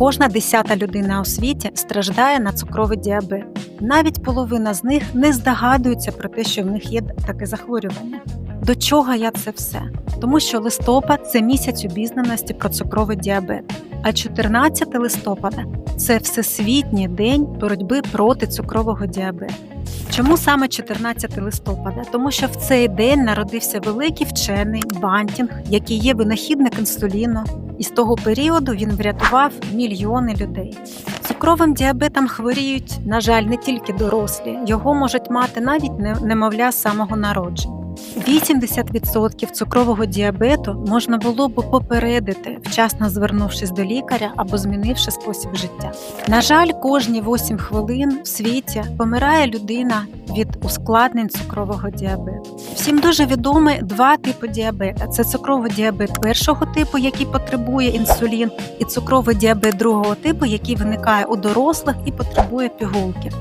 Кожна десята людина у світі страждає на цукровий діабет. Навіть половина з них не здогадується про те, що в них є таке захворювання. До чого я це все? Тому що листопад це місяць обізнаності про цукровий діабет, а 14 листопада це всесвітній день боротьби проти цукрового діабету. Чому саме 14 листопада? Тому що в цей день народився великий вчений Бантінг, який є винахідник інсуліну, і з того періоду він врятував мільйони людей. Цукровим діабетом хворіють, на жаль, не тільки дорослі, його можуть мати навіть немовля самого народження. 80% цукрового діабету можна було б попередити, вчасно звернувшись до лікаря або змінивши спосіб життя. На жаль, кожні 8 хвилин в світі помирає людина від ускладнень цукрового діабету. Всім дуже відомі два типи діабета: це цукровий діабет першого типу, який потребує інсулін, і цукровий діабет другого типу, який виникає у дорослих і потребує пігулки.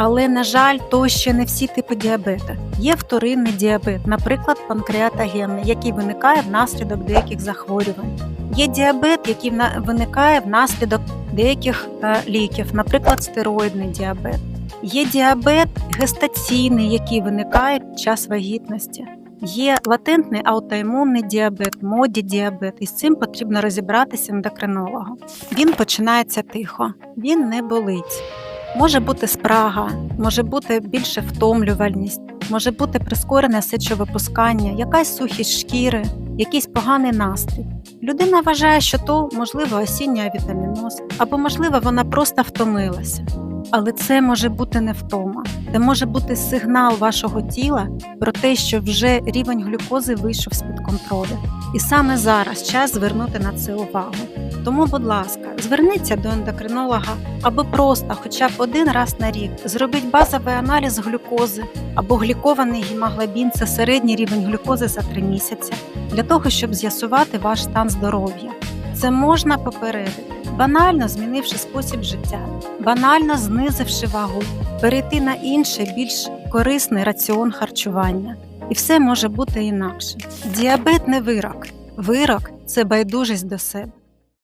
Але, на жаль, то ще не всі типи діабету. Є вторинний діабет, наприклад, панкреатогенний, який виникає внаслідок деяких захворювань. Є діабет, який виникає внаслідок деяких е, ліків, наприклад, стероїдний діабет. Є діабет гестаційний, який виникає під час вагітності. Є латентний аутоімунний діабет, моді діабет, і з цим потрібно розібратися ендокринологу. Він починається тихо, він не болить. Може бути спрага, може бути більше втомлювальність, може бути прискорене сечовипускання, якась сухість шкіри, якийсь поганий настрій. Людина вважає, що то можливо осінній авітаміноз, або можливо вона просто втомилася. Але це може бути не втома, це може бути сигнал вашого тіла про те, що вже рівень глюкози вийшов з-під контролю. І саме зараз час звернути на це увагу. Тому, будь ласка, зверніться до ендокринолога або просто, хоча б один раз на рік, зробіть базовий аналіз глюкози або глікований гемоглобін це середній рівень глюкози за 3 місяці, для того, щоб з'ясувати ваш стан здоров'я. Це можна попередити, банально змінивши спосіб життя, банально знизивши вагу, перейти на інший, більш корисний раціон харчування. І все може бути інакше. Діабет не вирок. Вирок це байдужість до себе.